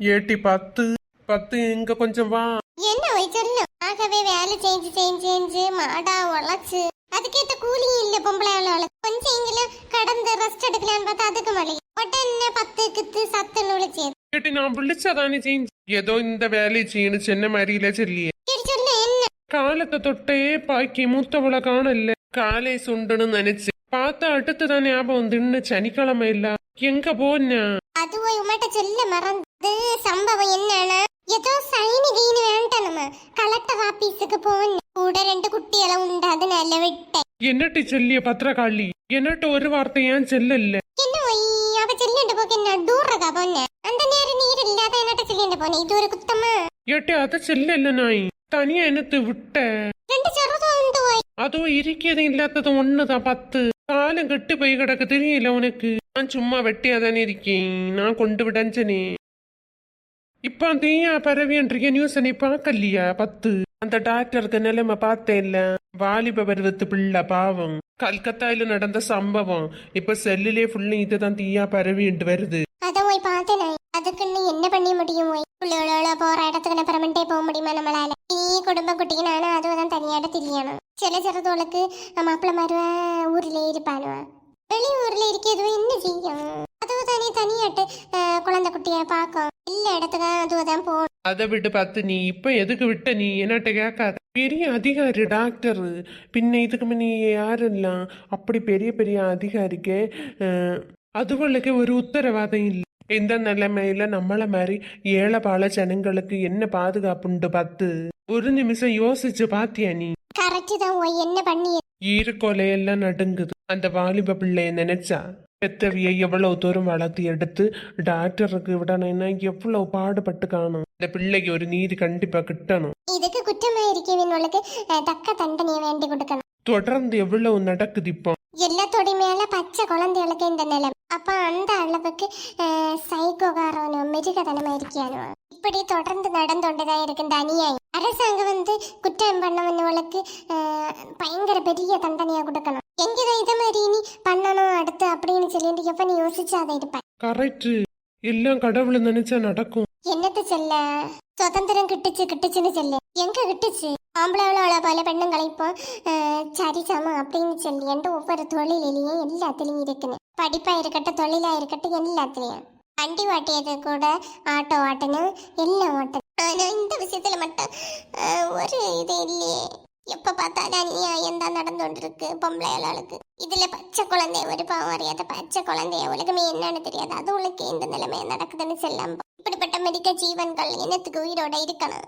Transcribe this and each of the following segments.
ஏட்டி பத்து பத்து இங்க கொஞ்சம் வா என்ன ஒய் சொல்லு ஆகவே வேலை செஞ்சு செஞ்சு செஞ்சு மாடா உழைச்சு அதுக்கேத்த கூலியும் இல்ல பொம்பளை உழைச்சு கொஞ்சம் எங்கெல்லாம் கடந்து ரெஸ்ட் எடுக்கலாம் பார்த்தா அதுக்கு வழி உடனே பத்து கித்து சத்துன்னு விழிச்சது ஏட்டி நான் വിളിച്ചതാണ് ചേഞ്ച് ഏതോ ഇന്ത വേല ചെയ്യണ് ചെന്ന മരിയിലെ ചെല്ലിയെ കാലത്തെ തൊട്ടേ പാക്കി മൂത്തവളെ കാണല്ലേ കാലേ സുണ്ടെന്ന് നനച്ച് പാത്ത അടുത്ത് തന്നെ ആപം തിണ്ണ് ചനിക്കളമയില്ല എങ്ക പോന്നാ അതുപോയി உமட்ட சொல்ல மறந்து மறந்து சம்பவம் என்னன்னா ஏதோ சைனு கீனு வேண்டாம் கலெக்டர் ஆபீஸுக்கு போன கூட ரெண்டு குட்டிகளும் உண்டு அதனால விட்டேன் എന്നിട്ട് ചെല്ലിയ പത്രക്കാളി എന്നിട്ട് ഒരു വാർത്ത ഞാൻ ചെല്ലല്ലേ என்ன போய் அவ ചെല്ലിണ്ട് പോക്ക് என்ன டூர்றதா போன அந்த நேரம் நீர் இல்லாத என்னட்ட ചെല്ലിണ്ട് போன இது ஒரு குத்தமா ഏട്ടി അത് ചെല്ലല്ല നായി തനിയെ എന്നത്ത് വിട്ടേ ரெண்டு ചെറുതും ഉണ്ട് പോയി അതോ ഇരിക്കത് ഇല്ലാത്തത് ഒന്നതാ പത്ത് കാലം കെട്ടിപ്പോയി കിടക്ക് തിരിയില്ല ഉനക്ക് ഞാൻ ചുമ്മാ വെട്ടിയാതാനെ ഇരിക്കേ ഞാൻ കൊണ്ടുവിടഞ്ചനെ இப்போதையும் பரவியன்றைய நியூஸ் என்னை பார்க்கலையா? பத்து. அந்த டாக்டருக்கு நிலைமை பார்த்தேன்ல. வாலிப பருவத்து பிள்ளை பாவம். கல்கத்தாயில நடந்த சம்பவம். இப்ப செல்லிலே ஃபுல்லும் இதுதான் தீயா பரவிட்டு வருது. அதை போய் பார்த்தேன். அதுக்குன்னு என்ன பண்ண முடியும் பிள்ளைகளோட போற இடத்துக்கு அப்புறமேட்டே போக முடியுமா நம்மளால? நீ குடும்ப குட்டிக்கு நானும் அதுதான் தனியாட தெரியணும். சில சிறதோளுக்கு மாப்பிள்ளை மாறுவ ஊர்லயே இருப்பானுவ. வெளியூர்ல இருக்க எதுவும் என்ன செய்யும்? அதுவும் தானே தனி அதை விட்டு பார்த்து நீ இப்ப எதுக்கு விட்ட? நீ என்னட்ட கேட்காத. பெரிய அதிகாரி டாக்டர் பின்ன இதுக்கு முன்ன யாரெல்லாம் அப்படி பெரிய பெரிய அதிகாரிக்கு அதுகளுக்கு ஒரு உத்தரவாதம் இல்லை. இந்த நிலைமையில நம்மள மாதிரி ஏழைபால ஜனங்களுக்கு என்ன பாதுகாப்புண்டு பார்த்து? ஒரு நிமிஷம் யோசிச்சு பாத்தியா நீ? என்ன பண்ணி ஈரக்கொலையெல்லாம் நடுங்குது. அந்த வாலிப பிள்ளைய நினைச்சா? பெத்தவியை எவ்வளோ தூரம் வளர்த்து எடுத்து டாக்டருக்கு விடணும்னா எவ்வளோ பாடுபட்டு காணும் இந்த பிள்ளைக்கு ஒரு நீதி கண்டிப்பா கிட்டணும் ഇതൊക്കെ കുറ്റമായിരിക്കും എന്നുള്ളത് തക്ക തണ്ടനെ വേണ്ടി കൊടുക്കണം தொடர்ந்து எவ்வளவு நடக்குது இப்போ എല്ലാത്തോടെ മേലെ പച്ച കുളന്തകളൊക്കെ എന്റെ നിലം അപ്പൊ അന്ത അളവക്ക് സൈക്കോകാരനോ മിരുകതനമായിരിക്കാനോ ഇപ്പടി തുടർന്ന് നടന്നുകൊണ്ടതായിരിക്കും തനിയായി அரசாங்கம் வந்து குற்றம் பண்ணவங்களுக்கு பயங்கர பெரிய தண்டனையா கொடுக்கணும் எங்கதான் இதை மாதிரி? இனி பண்ணணும் அடுத்து அப்படின்னு சொல்லிட்டு எப்ப நீ யோசிச்சாத இருப்பேன் கரெக்ட் எல்லாம் கடவுள் நினைச்சா நடக்கும். என்னத்த சொல்ல? சுதந்திரம் கிட்டுச்சு கிட்டுச்சுன்னு சொல்லு. எங்க கிட்டுச்சு? ஆம்பளை பல பெண்ணுங்களை இப்போ அஹ், சரிசமம் அப்படின்னு சொல்லி என்கிட்ட ஒவ்வொரு தொழிலையும் எல்லாத்துலயும் இருக்குன்னு. படிப்பா இருக்கட்டும் தொழிலா இருக்கட்டும் எல்லாத்துலயும். வண்டி ஓட்டியது கூட ஆட்டோ ஓட்டணும் எல்லாம் ஓட்டணும். ஆனா இந்த விஷயத்துல மட்டும் ஒரு இது இல்லையே. எப்ப பார்த்தாலும் அநியாயம் தான் நடந்து கொண்டிருக்கு பொம்பளை ஆளுக்கு? இதுல பச்சை குழந்தை ஒரு பாவம் அறியாத பச்சை குழந்தைய? உலகமே என்னன்னு தெரியாது. அது உனக்கு இந்த நிலைமை நடக்குதுன்னு செல்லாம். இப்படிப்பட்ட மெடிக்க ஜீவன்கள் என்னத்துக்கு உயிரோட இருக்கணும்?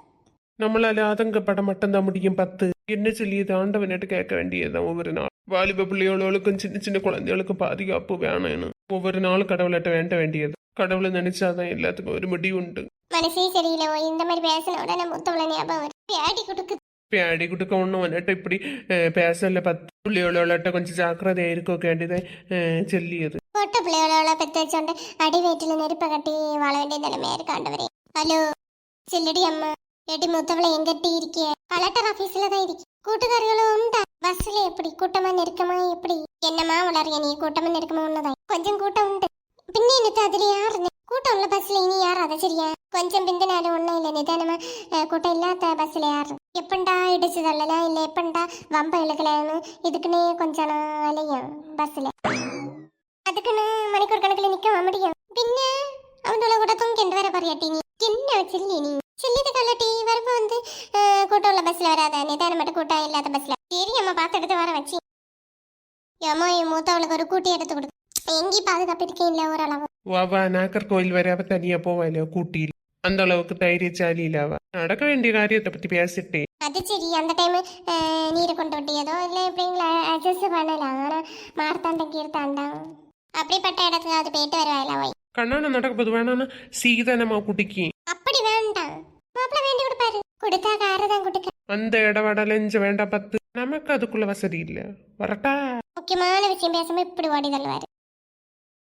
நம்மளால ஆதங்கப்பட மட்டும்தான் முடியும் பத்து. என்ன சொல்லியது ஆண்டவனிட்டு கேட்க வேண்டியதுதான் ஒவ்வொரு நாள் வாலிப பிள்ளைகளுக்கும் சின்ன சின்ன குழந்தைகளுக்கும் பாதுகாப்பு வேணும்னு ஒவ்வொரு நாளும் கடவுள்கிட்ட வேண்ட வேண்டியது. கடவுளை நினைச்சாதான் எல்லாத்துக்கும் ஒரு முடிவு உண்டு மனசே சரியில்லை. இந்த மாதிரி பேசின உடனே முத்தவள ஞாபகம் பேடி கொடுக்கு പേടിക്കുട്ടൊക്കെ ഒന്നും വന്നിട്ട് ഇപ്പടി പേസല്ല പത്ത് പുള്ളികളോളട്ടെ കൊഞ്ച് ജാഗ്രതയായിരിക്കും ആയിരിക്കും ഒക്കെ പൊട്ട പുള്ളികളോളെ പെത്തുവെച്ചോണ്ട് ഹലോ അമ്മ. എടി എപ്പടി? കൂട്ടമ്മ ഞെരുക്കമായി ഈ കൂട്ടമ്മ ഞെരുക്കമുള്ളതായി കൂട്ടം ഉണ്ട്. പിന്നെ എന്നിട്ട് അതിലെ ആറിന് கூட்டம் உள்ள பஸ்ல இனி யாராத சரியா? கொஞ்சம் பிந்தினாலும் ஒன்றும் இல்லை நிதானமா கூட்டம் இல்லாத பஸ்ல யாரும் எப்பண்டா இடிச்சு தள்ளலாம் இல்லை எப்பண்டா வம்ப இழுக்கலான்னு? இதுக்குன்னே கொஞ்சம் நான் அலையும் பஸ்ல அதுக்குன்னு மணிக்கூர் கணக்கில் நிற்க முடியும். பின்ன அவனோட கூட தொங்கிண்டு வர பறையாட்டி நீ. என்ன வச்சிருந்தீ நீ? சொல்லிட்டு கல்லட்டி வரப்போ வந்து கூட்டம் உள்ள பஸ்ல வராத. நிதானம் மட்டும் கூட்டம் இல்லாத பஸ்ல சரி அம்மா பார்த்து எடுத்து வர வச்சு. ஏமோ என் மூத்தவளுக்கு ஒரு கூட்டி எடுத்து கொடுக்கும் எங்கேயும் பாதுகாப்பு இருக்கே இல்லை ஓரளவு. அவ நாகர்கோவில் வரை அவ தனியா போவாயில கூட்டியில் அந்த அளவுக்கு தைரியசாலி இல்ல அவ நடக்க வேண்டிய காரியத்தை பத்தி பேசிட்டே அது சரி அந்த டைம் நீரை கொண்டு விட்டியதோ இல்லை எப்படிங்களா அட்ஜஸ்ட் பண்ணலாம் ஆனால் மார்த்தாண்டம் கீர்த்தாண்டம் அப்படிப்பட்ட இடத்துக்கு அது போயிட்டு வருவாயில போய் கண்ணான நடக்கப்போது வேணாம்னா சீதனமா குட்டிக்கு அப்படி வேண்டாம் மாப்பிள்ள வேண்டி கொடுப்பாரு கொடுத்தா காரை தான் கொடுக்க அந்த இடவடலஞ்ச வேண்டாம் பத்து நமக்கு அதுக்குள்ள வசதி இல்ல வரட்டா முக்கியமான விஷயம் பேசாம இப்படி ஓடி தள்ளுவாரு